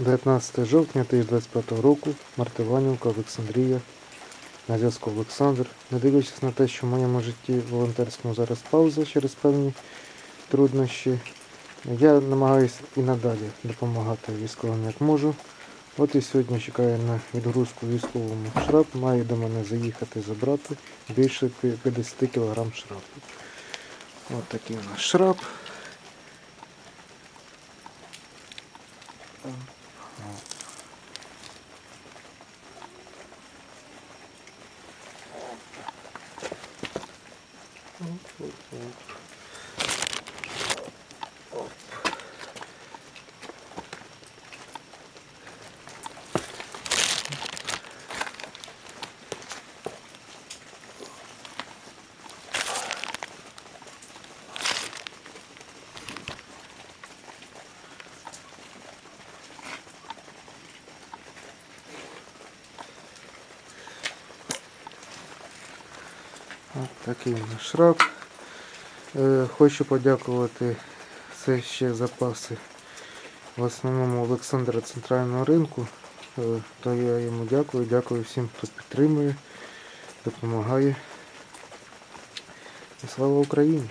19 жовтня 2025 року, Мартиванівка, Олександрія, на зв'язку Олександр. Не дивлячись на те, що в моєму житті волонтерському зараз пауза через певні труднощі, я намагаюся і надалі допомагати військовим як можу. От і сьогодні чекаю на відгрузку військовому шрап. Має до мене заїхати забрати більше 50 кг шрапу. От такий у нас шрап. Оп, оп, оп. От такий у нас шрап. Е, Хочу подякувати це ще запаси в основному Олександра центрального ринку. Е, То я йому дякую. Дякую всім, хто підтримує, допомагає. І слава Україні!